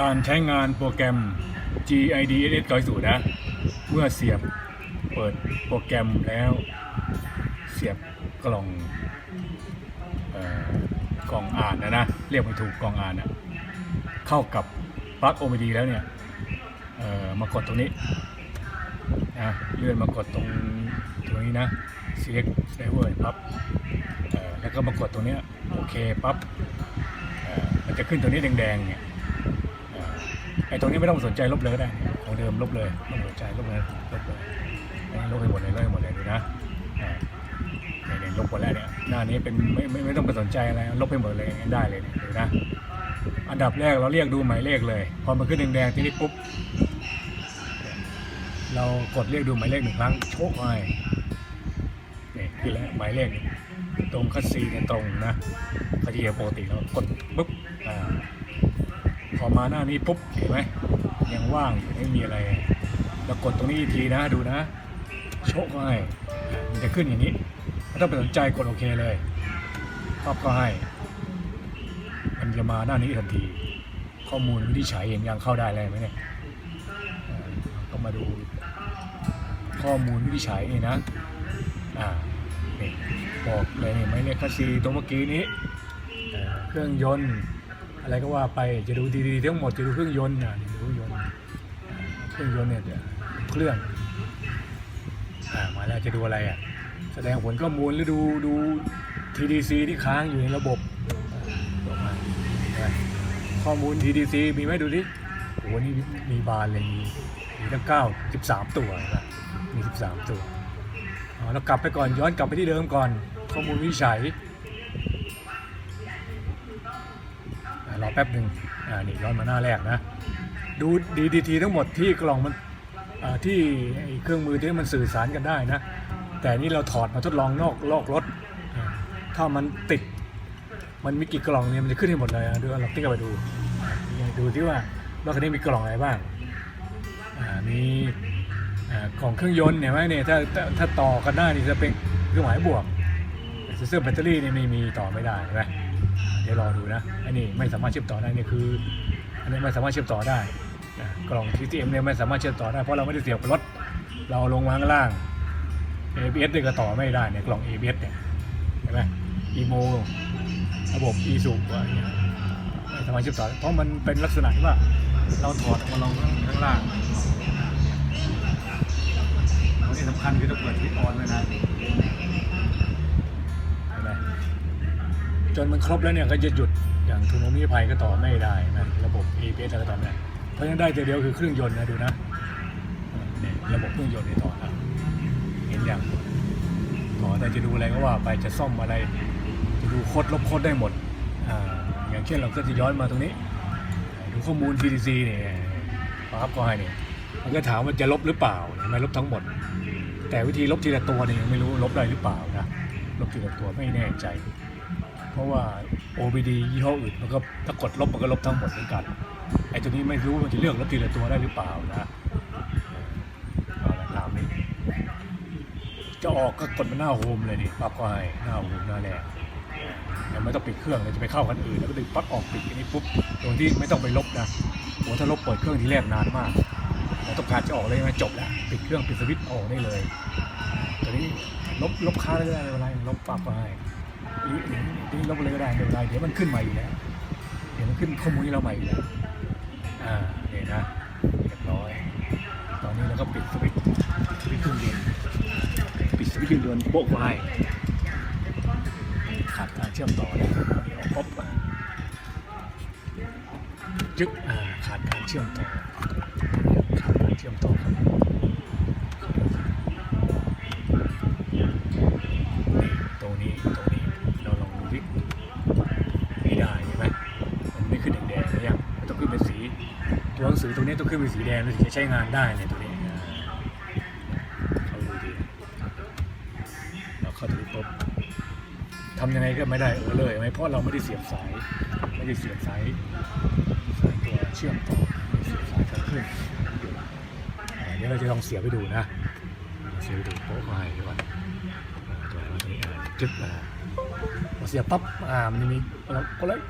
การใช้งานโปรแกรม GIDSS 900นะ เมื่อเสียบเปิดโปรแกรมแล้ว เสียบกล่องกล่องอ่านนะนะ เรียกไม่ถูกกล่องอ่านนะเข้ากับปลั๊ก OBD แล้วเนี่ยเอ่อมากดตรงนี้นะเลื่อนมากดตรงตรงนี้นะ select driver ปั๊บแล้วก็มากดตรงเนี้ยโอเคปั๊บมันจะขึ้นตรงนี้แดงๆเนี่ย ไอ้ตรงนี้ไม่ต้องสนใจลบเลยก็ได้ของเดิมลบเลยไม่ต้องสนใจลบเลยลบเลยลบให้หมดเลยลบให้หมดเลยดูนะเนี่ยลบหมดแล้วเนี่ยหน้านี้เป็นไม่ไม่ไม่ต้องไปสนใจอะไรลบให้หมดเลยได้เลยดูนะอันดับแรกเราเรียกดูหมายเลขเลย พอมันขึ้นแดงๆทีนี้ปุ๊บเรากดเรียกดูหมายเลขหนึ่งครั้งโชคไปนี่คือแล้วหมายเลขตรงคัสซีเนี่ยตรงนะเขาจะเห็นปกติเรากดปุ๊บอ่า พอมาหน้านี้ปุ๊บเห็นไหมยังว่างอยู่ไม่มีอะไรแล้วกดตรงนี้อีกทีนะดูนะ โชคก็ให้มันจะขึ้นอย่างนี้ไม่ต้องไปสนใจกดโอเคเลยปั๊บก็ให้ มันจะมาหน้านี้ทันที ข้อมูลวินิจฉัยเห็นยังเข้าได้เลยไหมเนี่ยก็มาดู ข้อมูลวินิจฉัยนี่นะอ่านี่บอกเลยนี่ไม่เลขคัสซีตัวเมื่อกี้นี้เครื่องยนต์ อะไรก็ว่าไปจะดูดีๆทั้งหมดจะดูเครื่องยนต์นะเครื่องยนต์เครื่องยนต์เนี่ยเครื่องอมาแล้วจะดูอะไรอะแสดงผลข้อมูลหรือดูดู TDC ที่ค้างอยู่ในระบบข้อมูล TDC มีไหมดูดิโอ้โหนี่มีบานเลยมีมีตั้งเก้าสิบสามตัวนะมีสิบสามตัวเรากลับไปก่อนย้อนกลับไปที่เดิมก่อน ข้อมูลวิจัย รอแป๊บหนึ่งอ่านี่ย้อนมาหน้าแรกนะ ดูดีดีทีทั้งหมดที่กล่องมันที่เครื่องมือที่มันสื่อสารกันได้นะ แต่นี่เราถอดมาทดลองนอกลอกรถ ถ้ามันติด มันมีกี่กล่องเนี่ยมันจะขึ้นให้หมดเลยนะดูเราติ๊กไปดู ดูที่ว่ารถคันนี้มีกล่องอะไรบ้างมีอ่ากล่องเครื่องยนต์เห็นไหมเนี่ยถ้าถ้าต่อกันได้นี่จะเป็นเครื่องหมายบวกเสื้อแบตเตอรี่เนี่ยไม่มีต่อไม่ได้ใช่ไหม เดี๋ยวรอดูนะอันนี้ไม่สามารถเชื่อมต่อได้นี่คือ อันนี้ไม่สามารถเชื่อมต่อได้นะกล่อง TCM เนี่ยไม่สามารถเชื่อมต่อได้เพราะเราไม่ได้เสียบรถเราลงมางล่าง ABS เนี่ยก็ต่อไม่ได้เนี่ยกล่อง ABS เนี่ยเห็นไหม EMO ระบบ e s u อะไรเงี้ยไม่สามารถเชื่อมต่อเพราะมันเป็นลักษณะที่ว่าเราถอดออกมาลองข้างล่างอันนี้สำคัญคือต้องเปิดทิศออนไว้นะ จนมันครบแล้วเนี่ยก็จะหยุดอย่างทูโนมิภัยก็ต่อไม่ได้นะระบบ ABS ก็ต่อไม่ได้เพราะฉะนั้นได้แตัวเดียวคือเครื่องยนต์นะดูนะเนี่ยระบบเครื่องยนต์เนี่ยต่อนะเห็นอย่างต่อได้จะดูอะไรก็ว่าไปจะซ่อมอะไร จะดูโคดลบโคดได้หมดอ่าอย่างเช่นเราก็จะย้อนมาตรงนี้ ดูข้อมูล TDC เนี่ยปั๊บก็ให้เนี่ยมันก็ถามว่าจะลบหรือเปล่าเห็นไมลบทั้งหมด แต่วิธีลบทีละตัวเนี่ยยังไม่รู้ลบได้หรือเปล่านะลบทีละตัวไม่แน่ใจ เพราะว่า OBD ยี่ห้ออื่นมันก็ถ้ากดลบมันก็ลบทั้งหมดเหมือนกันไอ้ตัวนี้ไม่รู้มันจะเลือกลบทีละตัวได้หรือเปล่านะเอาละตามนี้จะออกก็กดมาหน้าโฮมเลยนี่ปั๊บก็ให้หน้าโฮมหน้าแรกยังไม่ต้องปิดเครื่องเลยจะไปเข้ากันอื่นแล้วก็ดึงปลั๊กออกปิดอันนี้ปุ๊บโดยที่ไม่ต้องไปลบนะโอ้ถ้าลบเปิดเครื่องทีแรกนานมากเราต้องการจะออกเลยไหมจบแล้วปิดเครื่องปิดสวิตช์ออกได้เลยตัวนี้ลบลบค้าได้ไม่เป็นไรลบปั๊บก็ให้ นี่นี่ลบเลยก็ได้ไม่เป็นไรเดี๋ยวมันขึ้นมาอยู่แล้วเดี๋ยวมันขึ้นข้อมูลเราใหม่อยู่แล้วอ่าเนี่ยนะเรียบร้อย ตอนนี้เราก็ปิดสวิตช์สวิตช์เครื่องยนต์ปิดสวิตช์เครื่องยนต์โป๊กไว้ขาดการเชื่อมต่อเลยออกป๊บจึ๊กขาดการเชื่อมต่อ ตัวหนังสือตัวนี้ต้องขึ้นเป็นสีแดงถึงจะใช้งานได้เนี่ยตัวนี้เขาดูดีเราเข้าถึงปุ๊บทำยังไงก็ไม่ได้เออเลยไหมเพราะเราไม่ได้เสียบสายไม่ได้เสียบสายสายตัวเชื่อมต่อเสียบสายการเครื่องอ่าเดี๋ยวเราจะลองเสียบไปดูนะเสียบไปดูโป๊ะมาให้ดีกว่าอ่าตัวนี้จึ๊บอ่าเสียบปั๊บอ่ามันมีเราก็เลย